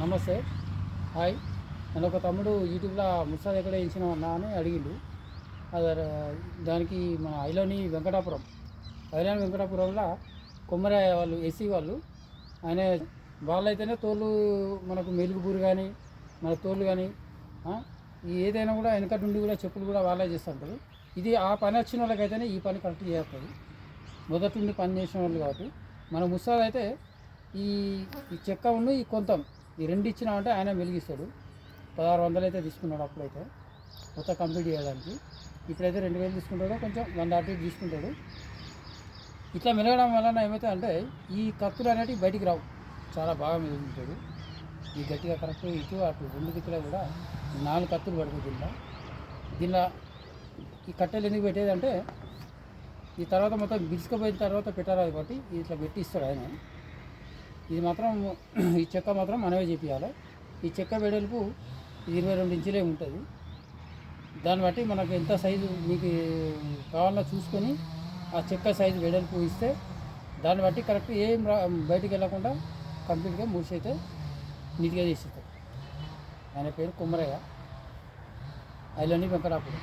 నమస్తే. హాయ్. నన్ను ఒక తమ్ముడు యూట్యూబ్లో ముసాద్ ఎక్కడ వేయించిన అన్నా అని అడిగిండు. అది దానికి మన ఐలోని వెంకటాపురం. ఐలోని వెంకటాపురంలో కొమ్మరాయ వాళ్ళు ఎస్సీ వాళ్ళు. ఆయన వాళ్ళైతేనే తోళ్ళు మనకు మెలుగుపూరు కానీ మన తోళ్ళు కానీ ఏదైనా కూడా వెనకటి నుండి కూడా చెప్పులు కూడా వాళ్ళే చేస్తుంటారు. ఇది ఆ పని వచ్చిన వాళ్ళకైతేనే ఈ పని కరెక్ట్ చేస్తుంది మొదటి నుండి పని చేసిన వాళ్ళు కాబట్టి. మన ముసాద్ అయితే ఈ ఈ చెక్క ఉన్న ఈ కొంతం ఈ రెండు ఇచ్చినామంటే ఆయన వెలిగిస్తాడు. పదహారు వందలు అయితే తీసుకున్నాడు అప్పుడైతే. మొత్తం కంప్లీట్ చేయడానికి. ఇప్పుడైతే రెండు వేలు తీసుకుంటాడు కొంచెం వంద అటు ఇటు తీసుకుంటాడు. ఇట్లా మెలగడం వలన ఏమైతే అంటే ఈ కత్తులు అనేటివి బయటికి రావు. చాలా బాగా మెలుగుతాడు ఈ గట్టిగా కరెక్ట్ ఇటు అటు రెండు దిక్కులో కూడా నాలుగు కత్తులు పడుతుంది దీనిలో. దీనిలో ఈ కట్టెలు ఎందుకు పెట్టేది అంటే ఈ తర్వాత మొత్తం బిరుసుకుపోయిన తర్వాత పెట్టారు కాబట్టి ఇట్లా పెట్టి ఇస్తాడు ఆయన. ఇది మాత్రం ఈ చెక్క మాత్రం మనమే చేపించాలి ఈ చెక్క వెడల్పు ఇరవై రెండు ఇంచులే ఉంటుంది. దాన్ని బట్టి మనకు ఎంత సైజు మీకు కావాలో చూసుకొని ఆ చెక్క సైజు వెడల్పు ఇస్తే దాన్ని బట్టి కరెక్ట్ ఏం రా బయటికి వెళ్ళకుండా కంప్లీట్గా మూసి అయితే నీట్గా చేసిస్తారు. ఆయన పేరు కుమ్మరయ్య. ఐలోని వెంకటాపురం.